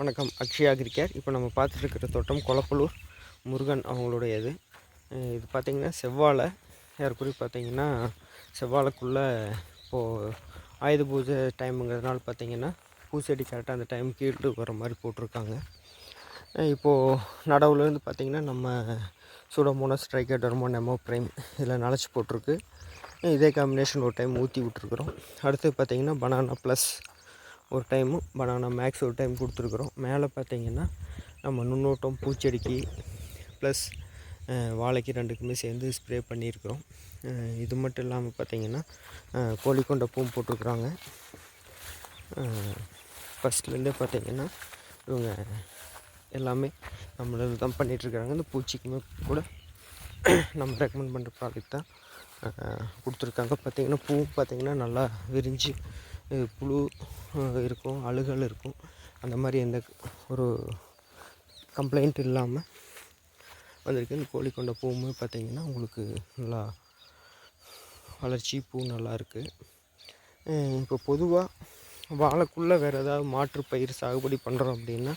வணக்கம். அக்ஷயா அக்ரிகேர். இப்போ நம்ம பார்த்துட்டு தோட்டம் கொளப்பலூர். முருகன் அவங்களுடையது. இது பார்த்திங்கன்னா செவ்வாழை. ஏற்குறி பார்த்திங்கன்னா செவ்வாழைக்குள்ளே இப்போது ஆயுத பூஜை டைமுங்கிறதுனால பார்த்திங்கன்னா பூச்செடி கரெக்டாக அந்த டைம் கீழ்ட்டு வர மாதிரி போட்டிருக்காங்க. இப்போது நடவுலேருந்து பார்த்திங்கன்னா நம்ம சூடோமோனஸ் ஸ்ட்ரைக்கோடர்மோ நெமோ ப்ரைம் இதில் நனைச்சி போட்டிருக்கு. இதே காம்பினேஷன் ஒரு டைம் ஊற்றி விட்ருக்குறோம் அடுத்து பார்த்திங்கன்னா பனானா ப்ளஸ் ஒரு டைமு பனானா மேக்ஸ் ஒரு டைம் கொடுத்துருக்குறோம். மேலே பார்த்தீங்கன்னா நம்ம நுண்ணோட்டம் பூச்செடிக்கு ப்ளஸ் வாழைக்கு ரெண்டுக்குமே சேர்ந்து ஸ்ப்ரே பண்ணியிருக்கிறோம். இது மட்டும் இல்லாமல் பார்த்தீங்கன்னா கோழிக்கொண்ட பூவும் போட்டிருக்குறாங்க. ஃபஸ்ட்லேருந்தே பார்த்தீங்கன்னா இவங்க எல்லாமே நம்மளது தான் பண்ணிகிட்ருக்குறாங்க இந்த பூச்சிக்குமே கூட நம்ம ரெக்கமெண்ட் பண்ணுற ப்ராடக்ட் தான் கொடுத்துருக்காங்க. பார்த்தீங்கன்னா பூவும் பார்த்திங்கன்னா நல்லா விரிஞ்சு புழு இருக்கும் அழுகல் இருக்கும். அந்த மாதிரி எந்த ஒரு கம்ப்ளைண்ட் இல்லாமல் வந்திருக்கு. இந்த கோழி கொண்ட பூவுமே பார்த்தீங்கன்னா உங்களுக்கு நல்லா வளர்ச்சி பூ நல்லா இருக்குது இப்போ பொதுவாக வாழைக்குள்ளே வேறு ஏதாவது மாற்று பயிர் சாகுபடி பண்ணுறோம் அப்படின்னா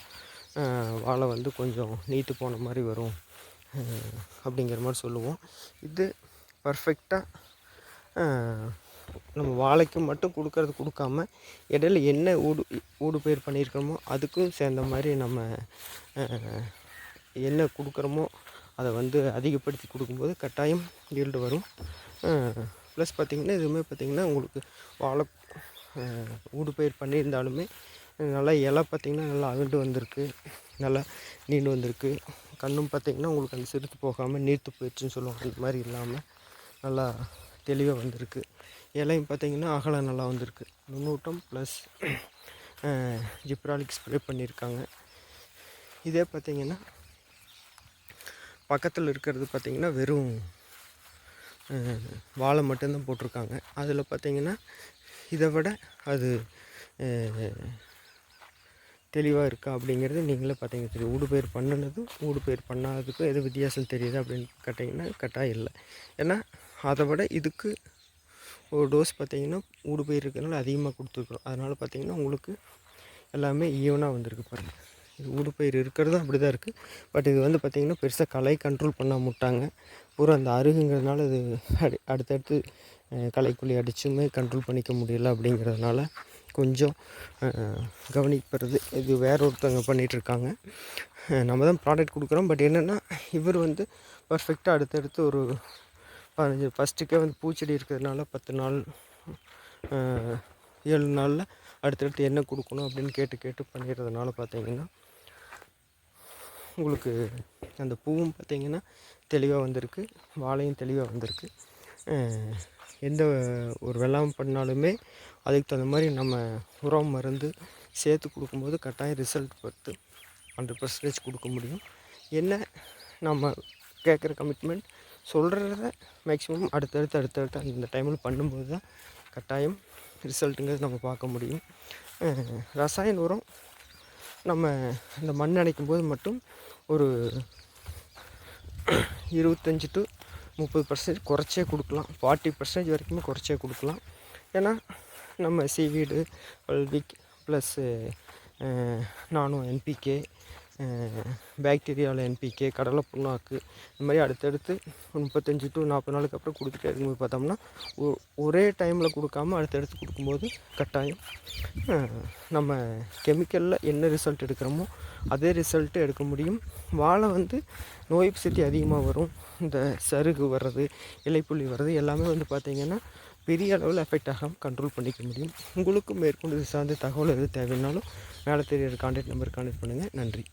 வாழை வந்து கொஞ்சம் நீட்டு போன மாதிரி வரும் அப்படிங்கிற மாதிரி சொல்லுவோம். இது பர்ஃபெக்டாக நம்ம வாழைக்கு மட்டும் கொடுக்கறது கொடுக்காம இடையில என்ன ஊடு ஊடு பயிர் பண்ணியிருக்கிறோமோ அதுக்கும் சேர்ந்த மாதிரி நம்ம என்ன கொடுக்குறோமோ அதை வந்து அதிகப்படுத்தி கொடுக்கும்போது கட்டாயம் ஈல்டு வரும். ப்ளஸ் பார்த்திங்கன்னா இதுவுமே பார்த்திங்கன்னா உங்களுக்கு வாழை ஊடுபயிர் ஊடு பயிர் பண்ணியிருந்தாலுமே நல்லா இலை பார்த்திங்கன்னா நல்லா அகண்டு வந்திருக்கு நல்லா நீண்டு வந்திருக்கு. கண்ணும் பார்த்திங்கன்னா உங்களுக்கு அந்த சிறுத்து போகாமல் நீர்த்து போயிடுச்சுன்னு சொல்லுவாங்க. அந்த மாதிரி இல்லாமல் நல்லா தெளிவாக வந்திருக்கு. இலையும் பார்த்திங்கன்னா அகலம் நல்லா வந்திருக்கு. நுண்ணூட்டம் ப்ளஸ் ஜிப்ராலிக் ஸ்ப்ரே பண்ணியிருக்காங்க. இதே பார்த்திங்கன்னா பக்கத்தில் இருக்கிறது பார்த்திங்கன்னா வெறும் வாழை மட்டும்தான் போட்டிருக்காங்க. அதில் பார்த்திங்கன்னா இதை விட அது தெளிவாக இருக்கா அப்படிங்கிறது நீங்களே பார்த்தீங்க தெரியும். ஊடுபயிர் பண்ணினதும் ஊடுபயிர் பண்ணாததுக்கும் எது வித்தியாசம் தெரியுது அப்படின்னு கேட்டிங்கன்னா கட்டாயம் இல்லை. ஏன்னா அதை விட இதுக்கு ஒரு டோஸ் பார்த்தீங்கன்னா ஊடுபயிர் இருக்கிறதுனால அதிகமாக கொடுத்துருக்குறோம். அதனால் பார்த்தீங்கன்னா உங்களுக்கு எல்லாமே ஈவனாக வந்திருக்கு பாருங்கள் இது ஊடுபயிர் இருக்கிறதும் அப்படி தான் இருக்குது பட் இது வந்து பார்த்திங்கன்னா பெருசாக களை கண்ட்ரோல் பண்ண முட்டாங்க பூரா அந்த அருகுங்கிறதுனால இது அடி அடுத்தடுத்து களைக்குள்ளி அடிச்சுமே கண்ட்ரோல் பண்ணிக்க முடியல அப்படிங்கிறதுனால கொஞ்சம் அஹ், கவனிக்கிறது இது வேற ஒருத்தவங்க பண்ணிகிட்ருக்காங்க நம்ம தான் ப்ராடக்ட் கொடுக்குறோம். பட் என்னென்னா இவர் வந்து பர்ஃபெக்டாக அடுத்தடுத்து ஒரு பதினஞ்சு ஃபஸ்ட்டுக்கே வந்து பூச்செடி இருக்கிறதுனால பத்து நாள் ஏழு நாளில் அடுத்தடுத்து என்ன கொடுக்கணும் அப்படின்னு கேட்டு கேட்டு பண்ணிடுறதுனால பார்த்தீங்கன்னா உங்களுக்கு அந்த பூவும் பார்த்திங்கன்னா தெளிவாக வந்திருக்கு வாழையும் தெளிவாக வந்திருக்கு. எந்த ஒரு வெள்ளாமை பண்ணாலுமே அதுக்கு தகுந்த மாதிரி நம்ம உரம் மருந்து சேர்த்து கொடுக்கும்போது கட்டாயம் ரிசல்ட் பார்த்து ஹண்ட்ரட் பர்சன்டேஜ் கொடுக்க முடியும். என்ன நம்ம கேட்குற கமிட்மெண்ட் சொல்கிறத மேக்ஸிமம் அடுத்தடுத்து அடுத்தடுத்து அந்த டைமில் பண்ணும்போது தான் கட்டாயம் ரிசல்ட்டுங்கிறது நம்ம பார்க்க முடியும். ரசாயன உரம் நம்ம இந்த மண் அடைக்கும் போது மட்டும் ஒரு இருபத்தஞ்சி டு முப்பது பர்சன்டேஜ் குறைச்சே கொடுக்கலாம். ஃபார்ட்டி பர்சன்டேஜ் வரைக்குமே குறைச்சே கொடுக்கலாம். ஏன்னா நம்ம சீவீடு பல்விக் ப்ளஸ்ஸு நானும் என்பிகே பேக்டீரியாவில் என்பிகே கடலை புண்ணாக்கு இந்த மாதிரி அடுத்தடுத்து முப்பத்தஞ்சு டு நாற்பது நாளுக்கு அப்புறம் கொடுத்துட்டே இருக்கும்போது பார்த்தோம்னா ஒ- ஒரே டைமில் கொடுக்காம அடுத்தடுத்து கொடுக்கும்போது கட்டாயம் நம்ம கெமிக்கலில் என்ன ரிசல்ட் எடுக்கிறோமோ அதே ரிசல்ட்டு எடுக்க முடியும். வாழை வந்து நோய் சக்தி அதிகமாக வரும். இந்த சருகு வர்றது இலைப்புள்ளி வர்றது எல்லாமே வந்து பார்த்திங்கன்னா பெரிய அளவில் எஃபெக்ட் ஆகாமல் கண்ட்ரோல் பண்ணிக்க முடியும். உங்களுக்கும் மேற்கொண்டு இது சார்ந்த தகவல் எது தேவைன்னாலும் மேலே தெரியிற கான்டாக்ட் நம்பர் கான்டாக்ட் பண்ணுங்கள் நன்றி.